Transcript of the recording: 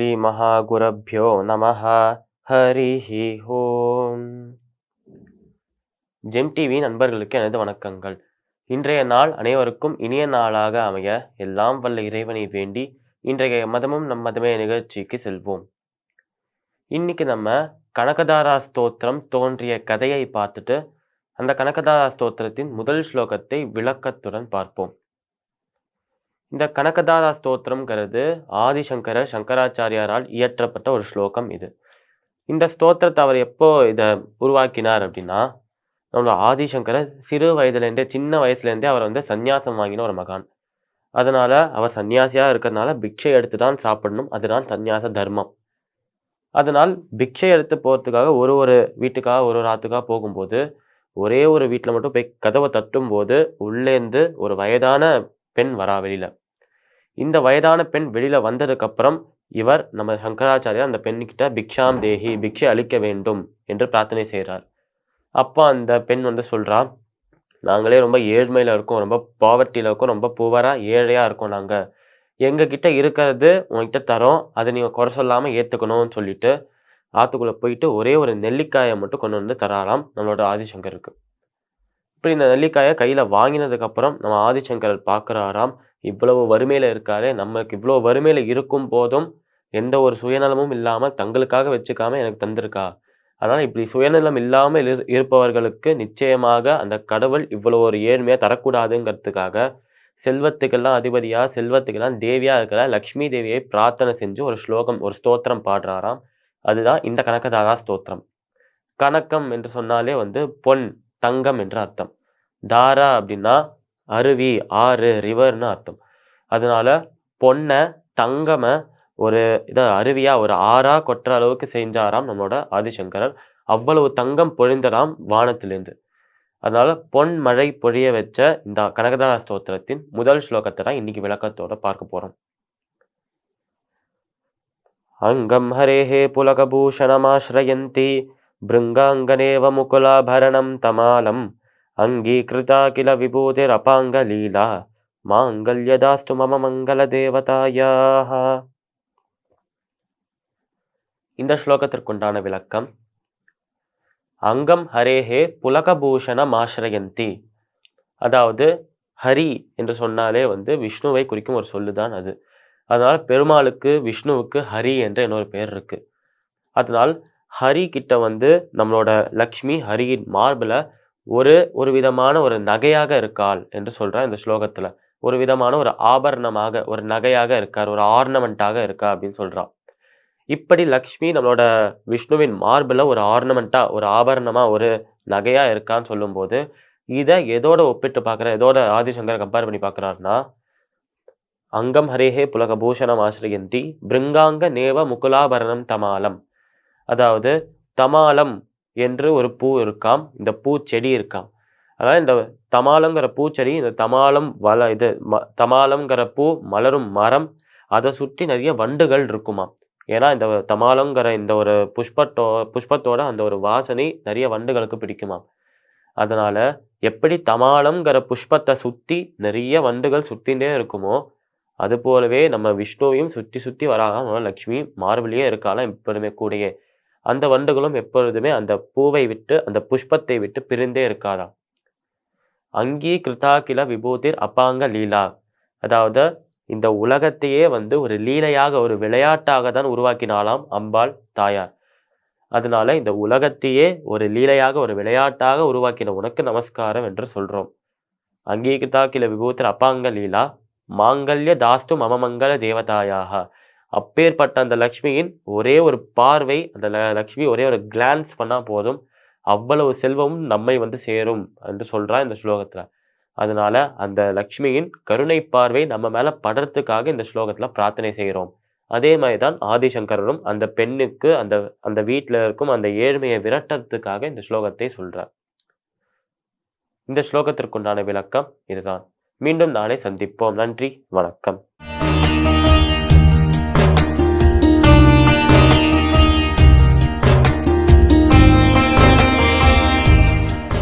ஸ்ரீமகாகுரப்போ நம ஹரிஹி ஓம் GeM TV நண்பர்களுக்கு எனது வணக்கங்கள். இன்றைய நாள் அனைவருக்கும் இனிய நாளாக அமைய எல்லாம் வல்ல இறைவனை வேண்டி இன்றைய மதமும் நம் மதமே நிகழ்ச்சிக்கு செல்வோம். இன்னைக்கு நம்ம கனகதாரா ஸ்தோத்திரம் தோன்றிய கதையை பார்த்துட்டு அந்த கனகதாரா ஸ்தோத்திரத்தின் முதல் ஸ்லோகத்தை விளக்கத்துடன் பார்ப்போம். இந்த கனகதாரா ஸ்தோத்திரம்ங்கிறது ஆதிசங்கர சங்கராச்சாரியாரால் இயற்றப்பட்ட ஒரு ஸ்லோகம் இது. இந்த ஸ்தோத்திரத்தை அவர் எப்போ இதை உருவாக்கினார் அப்படின்னா நம்மளோட ஆதிசங்கர சிறு வயதுலேருந்தே சின்ன வயசுலேருந்தே அவர் வந்து சந்நியாசம் வாங்கின ஒரு மகான். அதனால அவர் சன்னியாசியாக இருக்கிறதுனால பிக்ஷை எடுத்து தான் சாப்பிடணும். அதுதான் சந்நியாச தர்மம். அதனால் பிக்ஷை எடுத்து போகிறதுக்காக ஒரு ஒரு வீட்டுக்காக ஒரு ஒரு ஆத்துக்காக போகும்போது ஒரே ஒரு வீட்டில் மட்டும் போய் கதவை தட்டும் போது உள்ளேந்து ஒரு வயதான பெண் வரா வெளியில. இந்த வயதான பெண் வெளியில வந்ததுக்கப்புறம் இவர் நம்ம சங்கராச்சாரியார் அந்த பெண்ணுக்கிட்ட பிக்ஷாம் தேகி பிக்ஷை அளிக்க வேண்டும் என்று பிரார்த்தனை செய்கிறார் அப்போ அந்த பெண் வந்து சொல்கிறா நாங்களே ரொம்ப ஏழ்மையில் இருக்கோம் ரொம்ப பாவர்ட்டியில் இருக்கோம் ரொம்ப புவராக ஏழையாக இருக்கோம் நாங்கள் எங்ககிட்ட இருக்கிறது உங்ககிட்ட தரோம் அதை நீங்கள் குறை சொல்லாமல் ஏற்றுக்கணும்னு சொல்லிட்டு ஆற்றுக்குள்ளே போயிட்டு ஒரே ஒரு நெல்லிக்காயை மட்டும் கொண்டு வந்து தராராம் நம்மளோட ஆதிசங்கருக்கு. இப்படி இந்த நெல்லிக்காயை கையில் வாங்கினதுக்கப்புறம் நம்ம ஆதிசங்கரர் பார்க்குறாராம் இவ்வளவு வறுமையில் இருக்காரு நம்மளுக்கு இவ்வளோ வறுமையில் இருக்கும் போதும் எந்த ஒரு சுயநலமும் இல்லாமல் தங்களுக்காக வச்சுக்காம எனக்கு தந்திருக்கா? அதனால் இப்படி சுயநலம் இல்லாமல் இரு இருப்பவர்களுக்கு நிச்சயமாக அந்த கடவுள் இவ்வளோ ஒரு ஏழ்மையாக தரக்கூடாதுங்கிறதுக்காக செல்வத்துக்கெல்லாம் அதிபதியாக செல்வத்துக்கெல்லாம் தேவியாக இருக்கிற லக்ஷ்மி தேவியை பிரார்த்தனை செஞ்சு ஒரு ஸ்லோகம் ஒரு ஸ்தோத்திரம் பாடுறாராம். அதுதான் இந்த கனகதாரா ஸ்தோத்திரம். கணக்கம் என்று சொன்னாலே வந்து பொன் தங்கம் என்று அர்த்தம். தாரா அப்படின்னா அருவி ஆறு ரிவர்னு அர்த்தம். அதனால பொண்ணை தங்கமை ஒரு இதை அருவியா ஒரு ஆறா கொட்டுற அளவுக்கு செஞ்சாராம் நம்மளோட ஆதிசங்கரர். அவ்வளவு தங்கம் பொழிந்தராம் வானத்திலேருந்து. அதனால பொன் மழை பொழிய வச்ச இந்த கனகதார ஸ்தோத்திரத்தின் முதல் ஸ்லோகத்தை தான் இன்னைக்கு விளக்கத்தோட பார்க்க போறோம். அங்கம் ஹரேஹே புலகபூஷணமாஸ்ரயந்தி பிருங்காங்கனேவ முகுலாபரணம் தமாலம். அங்கீகிருதா கில விபூதிரபாங்கலீலா மாங்கல்யதாஸ்து மம மங்கள தேவதாயாக. இந்த ஸ்லோகத்திற்குண்டான விளக்கம். அங்கம் ஹரேஹே புலகபூஷணம் ஆசிரயந்தி அதாவது ஹரி என்று சொன்னாலே வந்து விஷ்ணுவை குறிக்கும் ஒரு சொல்லுதான் அது. அதனால் பெருமாளுக்கு விஷ்ணுவுக்கு ஹரி என்ற இன்னொரு பேர் இருக்கு. அதனால் ஹரி கிட்ட வந்து நம்மளோட லக்ஷ்மி ஹரியின் மார்பில் ஒரு ஒரு விதமான ஒரு நகையாக இருக்காள் என்று சொல்கிறார் இந்த ஸ்லோகத்தில். ஒரு விதமான ஒரு ஆபரணமாக ஒரு நகையாக இருக்கார் ஒரு ஆர்னமெண்ட்டாக இருக்கா அப்படின்னு சொல்கிறான் இப்படி லக்ஷ்மி நம்மளோட விஷ்ணுவின் மார்பில் ஒரு ஆர்னமெண்ட்டாக ஒரு ஆபரணமாக ஒரு நகையாக இருக்கான்னு சொல்லும்போது இதை எதோட ஒப்பிட்டு பார்க்குற எதோட ஆதிசங்கர் கம்பேர் பண்ணி பார்க்குறாருன்னா அங்கம் ஹரேஹே புலகபூஷணம் ஆசிரியந்தி பிருங்காங்க நேவ முகுலாபரணம் தமாலம். அதாவது தமாலம் என்று ஒரு பூ இருக்காம். இந்த பூச்செடி இருக்காம். அதாவது இந்த தமாலங்கிற பூச்செடி இந்த தமாலம் வள இது ம தமாலங்கிற பூ மலரும் மரம் அதை சுற்றி நிறைய வண்டுகள் இருக்குமாம். ஏன்னா இந்த தமாலங்கிற இந்த ஒரு புஷ்பத்தோ புஷ்பத்தோட அந்த ஒரு வாசனை நிறைய வண்டுகளுக்கு பிடிக்குமாம். அதனால எப்படி தமாலம்ங்கிற புஷ்பத்தை சுற்றி நிறைய வண்டுகள் சுற்றிகிட்டே இருக்குமோ அது போலவே நம்ம விஷ்ணுவையும் சுற்றி சுற்றி வராங்க லக்ஷ்மி மார்பிலேயே இருக்காலாம் எப்பொழுதுமே கூடயே. அந்த வண்டுகளும் எப்பொழுதுமே அந்த பூவை விட்டு அந்த புஷ்பத்தை விட்டு பிரிந்தே இருக்காதாம் அங்கீ கிருதா கில விபூதிர் அப்பாங்க லீலா. அதாவது இந்த உலகத்தையே வந்து ஒரு லீலையாக ஒரு விளையாட்டாக தான் உருவாக்கினாலாம் அம்பாள் தாயார். அதனால இந்த உலகத்தையே ஒரு லீலையாக ஒரு விளையாட்டாக உருவாக்கின உனக்கு நமஸ்காரம் என்று சொல்றோம். அங்கீகிருதா கில விபூதிர் அப்பாங்க லீலா. மாங்கல்ய தாஸ்து மமமங்கல தேவதாயாக. அப்பேற்பட்ட அந்த லக்ஷ்மியின் ஒரே ஒரு பார்வை அந்த லக்ஷ்மி ஒரே ஒரு கிளான்ஸ் பண்ணால் போதும். அவ்வளவு செல்வமும் நம்மை வந்து சேரும் என்று சொல்கிறா இந்த ஸ்லோகத்தில். அதனால அந்த லக்ஷ்மியின் கருணை பார்வை நம்ம மேலே படுறதுக்காக இந்த ஸ்லோகத்தில் பிரார்த்தனை செய்கிறோம் அதே மாதிரி தான் ஆதிசங்கரரும் அந்த பெண்ணுக்கு அந்த அந்த வீட்டில் இருக்கும் அந்த ஏழ்மையை விரட்டுறதுக்காக இந்த ஸ்லோகத்தை சொல்கிறார் இந்த ஸ்லோகத்திற்குண்டான விளக்கம் இதுதான். மீண்டும் நாளை சந்திப்போம். நன்றி. வணக்கம்.